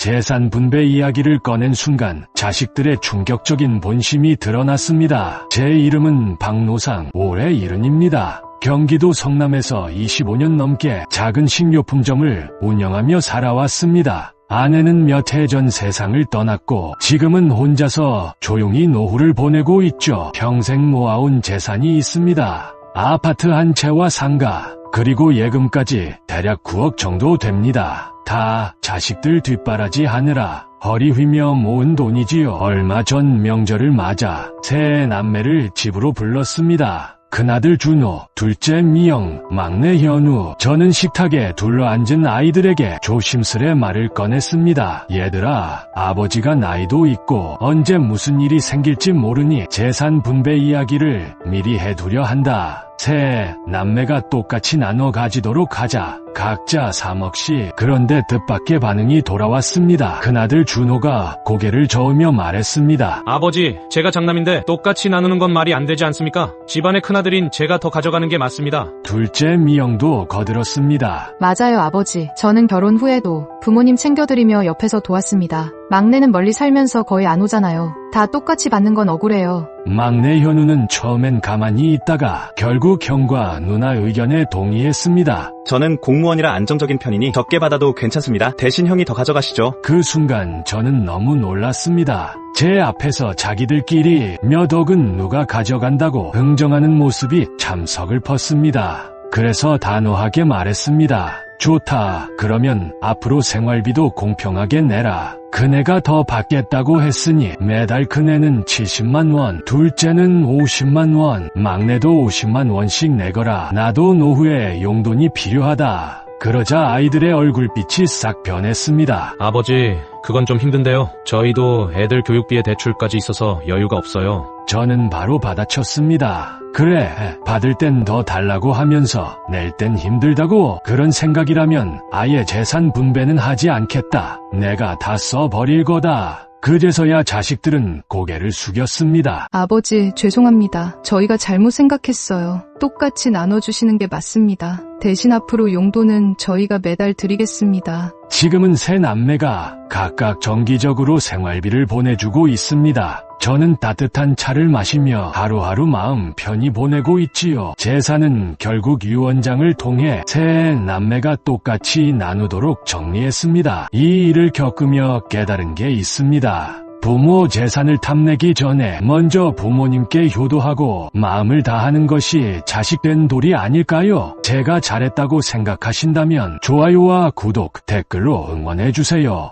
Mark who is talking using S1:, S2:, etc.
S1: 재산 분배 이야기를 꺼낸 순간 자식들의 충격적인 본심이 드러났습니다. 제 이름은 박노상, 올해 이른입니다. 경기도 성남에서 25년 넘게 작은 식료품점을 운영하며 살아왔습니다. 아내는 몇 해 전 세상을 떠났고 지금은 혼자서 조용히 노후를 보내고 있죠. 평생 모아온 재산이 있습니다. 아파트 한 채와 상가, 그리고 예금까지 대략 9억 정도 됩니다. 다 자식들 뒷바라지 하느라 허리 휘며 모은 돈이지요. 얼마 전 명절을 맞아 새 남매를 집으로 불렀습니다. 큰아들 준호, 둘째 미영, 막내 현우. 저는 식탁에 둘러앉은 아이들에게 조심스레 말을 꺼냈습니다. 얘들아, 아버지가 나이도 있고 언제 무슨 일이 생길지 모르니 재산 분배 이야기를 미리 해두려 한다. 새 남매가 똑같이 나눠 가지도록 하자. 각자 3억씩. 그런데 뜻밖의 반응이 돌아왔습니다. 큰아들 준호가 고개를 저으며 말했습니다.
S2: 아버지, 제가 장남인데 똑같이 나누는 건 말이 안 되지 않습니까? 집안의 큰아들인 제가 더 가져가는 게 맞습니다.
S1: 둘째 미영도 거들었습니다.
S3: 맞아요, 아버지. 저는 결혼 후에도 부모님 챙겨드리며 옆에서 도왔습니다. 막내는 멀리 살면서 거의 안 오잖아요. 다 똑같이 받는 건 억울해요.
S1: 막내 현우는 처음엔 가만히 있다가 결국 형과 누나 의견에 동의했습니다.
S4: 저는 공무원이라 안정적인 편이니 적게 받아도 괜찮습니다. 대신 형이 더 가져가시죠.
S1: 그 순간 저는 너무 놀랐습니다. 제 앞에서 자기들끼리 몇 억은 누가 가져간다고 흥정하는 모습이 참 서글펐습니다. 그래서 단호하게 말했습니다. 좋다. 그러면 앞으로 생활비도 공평하게 내라. 그네가 더 받겠다고 했으니 매달 그네는 70만 원, 둘째는 50만 원, 막내도 50만 원씩 내거라. 나도 노후에 용돈이 필요하다. 그러자 아이들의 얼굴빛이 싹 변했습니다.
S2: 아버지, 그건 좀 힘든데요. 저희도 애들 교육비에 대출까지 있어서 여유가 없어요.
S1: 저는 바로 받아쳤습니다. 그래, 받을 땐 더 달라고 하면서 낼 땐 힘들다고 그런 생각이라면 아예 재산 분배는 하지 않겠다. 내가 다 써버릴 거다. 그제서야 자식들은 고개를 숙였습니다.
S3: 아버지, 죄송합니다. 저희가 잘못 생각했어요. 똑같이 나눠주시는 게 맞습니다. 대신 앞으로 용돈은 저희가 매달 드리겠습니다.
S1: 지금은 세 남매가 각각 정기적으로 생활비를 보내주고 있습니다. 저는 따뜻한 차를 마시며 하루하루 마음 편히 보내고 있지요. 재산은 결국 유원장을 통해 세 남매가 똑같이 나누도록 정리했습니다. 이 일을 겪으며 깨달은 게 있습니다. 부모 재산을 탐내기 전에 먼저 부모님께 효도하고 마음을 다하는 것이 자식된 도리 아닐까요? 제가 잘했다고 생각하신다면 좋아요와 구독, 댓글로 응원해주세요.